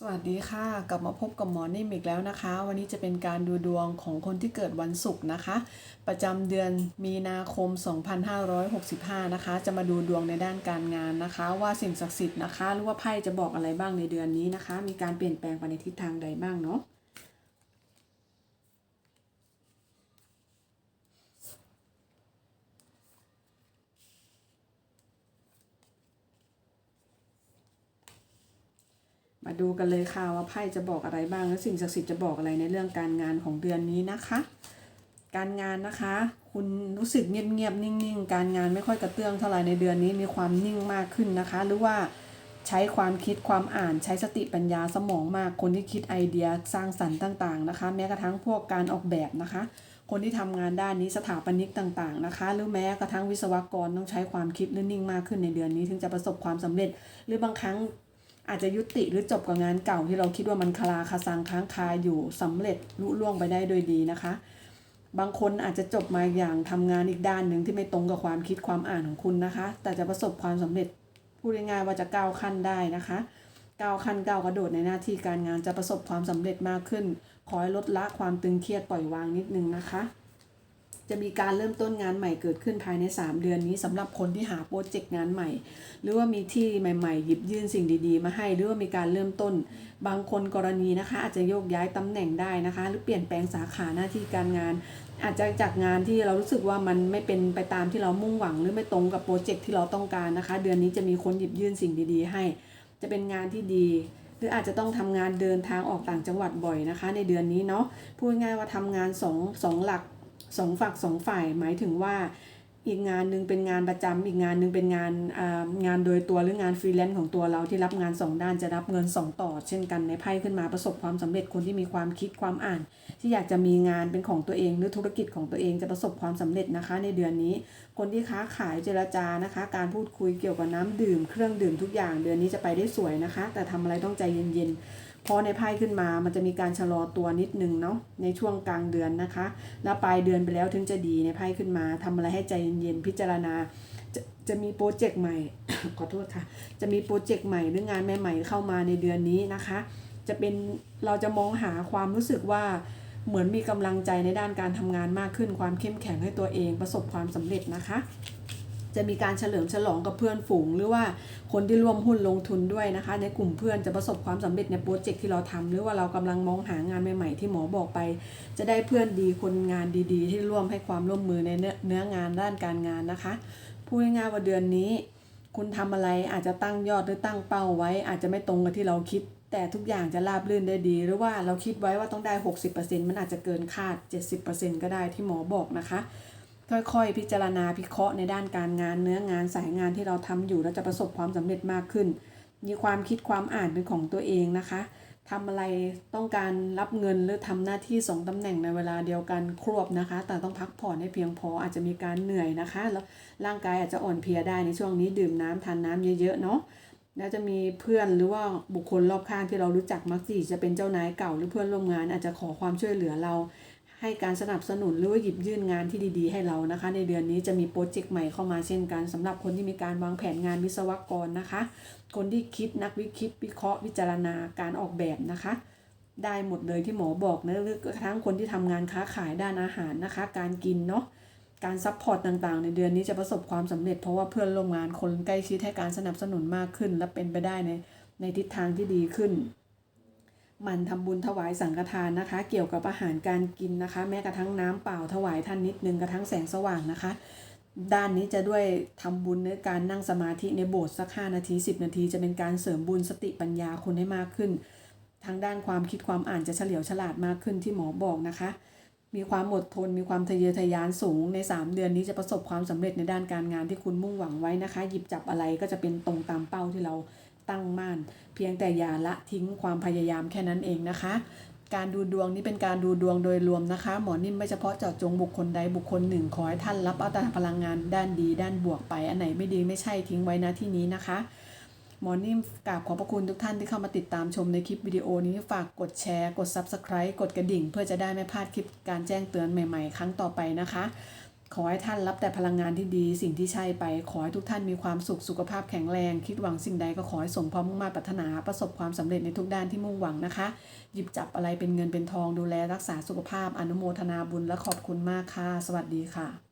สวัสดีค่ะ กลับมาพบกับหมอนิ่มอีกแล้วนะคะ วันนี้จะเป็นการดูดวงของคนที่เกิดวันศุกร์นะคะ ประจำเดือนมีนาคม 2565 นะคะ จะมาดูดวงในด้านการงานนะคะ ว่าสิ่งศักดิ์สิทธิ์นะคะ หรือว่าไพ่จะบอกอะไรบ้างในเดือนนี้นะคะ มีการเปลี่ยนแปลงไปในทิศทางใดบ้างเนาะ มาดูกันเลยค่ะว่าไพ่จะบอกอะไรบ้าง และสิ่งศักดิ์สิทธิ์จะบอกอะไรในเรื่องการงานของเดือนนี้นะคะ การงานนะคะ คุณรู้สึกเงียบๆนิ่งๆ การงานไม่ค่อยกระเตื้องเท่าไหร่ในเดือนนี้มีความนิ่งมากขึ้นนะคะ หรือว่าใช้ความคิดความอ่านใช้สติปัญญาสมองมากคนที่คิดไอเดียสร้างสรรค์ต่างๆนะคะ แม้กระทั่งพวกการออกแบบนะคะ คนที่ทำงานด้านนี้สถาปนิกต่างๆนะคะ หรือแม้กระทั่งวิศวกรต้องใช้ความคิดนิ่งมากขึ้นในเดือนนี้ ถึงจะประสบความสำเร็จ หรือบางครั้ง อาจจะยุติหรือจบกับงานเก่าที่เราคิดว่ามันคลาคาซังค้างคาอยู่สำเร็จลุล่วงไปได้โดยดีนะคะ บางคนอาจจะจบมาอย่างทำงานอีกด้านหนึ่งที่ไม่ตรงกับความคิดความอ่านของคุณนะคะ แต่จะประสบความสำเร็จพูดง่ายๆว่าจะก้าวขั้นได้นะคะก้าวขั้นก้าวกระโดดในหน้าที่การงานจะประสบความสำเร็จมากขึ้น ขอให้ลดละความตึงเครียดปล่อยวางนิดนึงนะคะ จะมีการเริ่มต้นงานใหม่เกิดขึ้นภายใน 3 เดือนนี้สำหรับคนที่หาโปรเจกต์งานใหม่ หรือว่ามีที่ใหม่ ๆ หยิบยื่นสิ่งดีๆ มาให้ หรือว่ามีการเริ่มต้น บางคนกรณีนะคะ อาจจะโยกย้ายตำแหน่งได้นะคะ หรือเปลี่ยนแปลงสาขาหน้าที่การงาน อาจจะจากงานที่เรารู้สึกว่ามันไม่เป็นไปตามที่เรามุ่งหวัง หรือไม่ตรงกับโปรเจกต์ที่เราต้องการนะคะ เดือนนี้จะมีคนหยิบยื่นสิ่งดีๆ ให้ จะเป็นงานที่ดีหรืออาจจะต้องทำงานเดินทางออกต่างจังหวัดบ่อยนะคะ ในเดือนนี้เนาะพูดง่ายว่าทำงานสองสองหลัก สองฝักสองฝ่ายหมายถึงว่าอีกงานหนึ่งเป็นงานประจำอีกงานหนึ่งเป็นงานอ่างานโดยตัวหรืองานฟรีแลนซ์ของตัวเราที่รับงานสองด้านจะรับเงินสองต่อ เช่นกันในไพ่ขึ้นมาประสบความสำเร็จคนที่มีความคิดความอ่าน ที่อยากจะมีงานเป็นของตัวเองหรือธุรกิจของตัวเองจะประสบความสำเร็จนะคะ ในเดือนนี้ คนที่ค้าขายเจรจานะคะ การพูดคุยเกี่ยวกับน้ำดื่ม เครื่องดื่มทุกอย่างเดือนนี้จะไปได้สวยนะคะ แต่ทำอะไรต้องใจเย็นๆ พอในไพ่ขึ้นมามันจะมีการชะลอตัวนิดนึงเนาะในช่วงกลางเดือนนะคะ แล้วปลายเดือนไปแล้วถึงจะดีในไพ่ขึ้นมาทำอะไรให้ใจเย็นๆพิจารณาจะจะมีโปรเจกต์ใหม่ ขอโทษค่ะ จะมีโปรเจกต์ใหม่หรืองานใหม่ๆเข้ามาในเดือนนี้นะคะ จะเป็นเราจะมองหาความรู้สึกว่าเหมือนมีกำลังใจในด้านการทำงานมากขึ้นความเข้มแข็งให้ตัวเองประสบความสำเร็จนะคะ จะมีการเฉลิมฉลองกับเพื่อนฝูง หรือว่าคนที่ร่วมหุ้นลงทุนด้วยนะคะ ในกลุ่มเพื่อนจะประสบความสำเร็จในโปรเจกต์ที่เราทำหรือว่าเรากำลังมองหางานใหม่ๆ ที่หมอบอกไป จะได้เพื่อนดีคนงานดีๆ ที่ร่วมให้ความร่วมมือในเนื้องานด้านการงานนะคะพูดง่ายๆว่าเดือนนี้ คุณทำอะไรอาจจะตั้งยอดหรือตั้งเป้าไว้ อาจจะไม่ตรงกับที่เราคิด แต่ทุกอย่างจะราบรื่นได้ดี หรือว่าเราคิดไว้ว่าต้องได้ 60%มันอาจจะเกินคาด 70%ก็ได้ที่หมอบอกนะคะ ค่อยๆ พิจารณาพิเคราะห์ในด้านการงานเนื้องานสายงานที่เราทำอยู่แล้วจะประสบความสำเร็จมากขึ้น มีความคิดความอ่านเป็นของตัวเองนะคะทำอะไรต้องการรับเงินหรือทำหน้าที่สองตำแหน่งในเวลาเดียวกันครบนะคะ แต่ต้องพักผ่อนให้เพียงพออาจจะมีการเหนื่อยนะคะ แล้วร่างกายอาจจะอ่อนเพลียได้ในช่วงนี้ดื่มน้ำทานน้ำเยอะๆเนาะแล้วจะมีเพื่อนหรือว่าบุคคลรอบข้างที่เรารู้จักมักจีจะเป็นเจ้านายเก่าหรือเพื่อนร่วมงานอาจจะขอความช่วยเหลือเรา ให้การสนับสนุนหรือว่าหยิบยื่นงานที่ดี ๆ ให้เรานะคะ ในเดือนนี้จะมีโปรเจกต์ใหม่เข้ามาเช่นกันสำหรับคนที่มีการวางแผนงานวิศวกรนะคะ คนที่คิดนักวิคิดวิเคราะห์วิจารณาการออกแบบนะคะ ได้หมดเลยที่หมอบอกนะหรือกระทั่งคนที่ทำงานค้าขายด้านอาหารนะคะ การกินเนาะการซัพพอร์ตต่างๆ ในเดือนนี้จะประสบความสำเร็จเพราะว่าเพื่อนร่วมงานคนใกล้ชิดให้การสนับสนุนมากขึ้น และเป็นไปได้ในในทิศทางที่ดีขึ้น มันทำบุญถวายสังฆทานนะคะ เกี่ยวกับอาหารการกินนะคะ แม้กระทั่งน้ำเปล่าถวายท่านนิดนึงกระทั่งแสงสว่างนะคะ ด้านนี้จะด้วยทำบุญในการนั่งสมาธิในโบสถ์สัก 5 นาที 10 นาที จะเป็นการเสริมบุญสติปัญญาคุณให้มากขึ้น ทางด้านความคิดความอ่านจะเฉลียวฉลาดมากขึ้นที่หมอบอกนะคะ มีความอดทนมีความทะเยอทะยานสูงใน 3 เดือนนี้จะประสบความสำเร็จในด้านการงานที่คุณมุ่งหวังไว้นะคะ หยิบจับอะไรก็จะเป็นตรงตามเป้าที่เรา ตั้งมั่นเพียงแต่อย่าละทิ้งความพยายามแค่นั้นเองนะคะ การดูดวงนี้เป็นการดูดวงโดยรวมนะคะ หมอนิ่มไม่เฉพาะเจาะจงบุคคลใดบุคคลหนึ่งขอให้ท่านรับเอาแต่พลังงานด้านดีด้านบวกไป อันไหนไม่ดีไม่ใช่ทิ้งไว้นะที่นี้นะคะหมอนิ่มกราบขอบพระคุณทุกท่านที่เข้ามาติดตามชมในคลิปวิดีโอนี้ฝากกดแชร์ กด Subscribe กดกระดิ่ง เพื่อจะได้ไม่พลาดคลิปการแจ้งเตือนใหม่ๆ ครั้งต่อไปนะคะ ขอให้ท่านรับแต่พลังงานที่ดี สิ่งที่ใช่ไป ขอให้ทุกท่านมีความสุขสุขภาพแข็งแรง คิดหวังสิ่งใดก็ขอให้สมความมุ่งมา่ปรารถนาประสบความสำเร็จในทุกด้านที่มุ่งหวังนะคะ หยิบจับอะไรเป็นเงินเป็นทองดูแลรักษาสุขภาพอนุโมทนาบุญและขอบคุณมากค่ะ สวัสดีค่ะ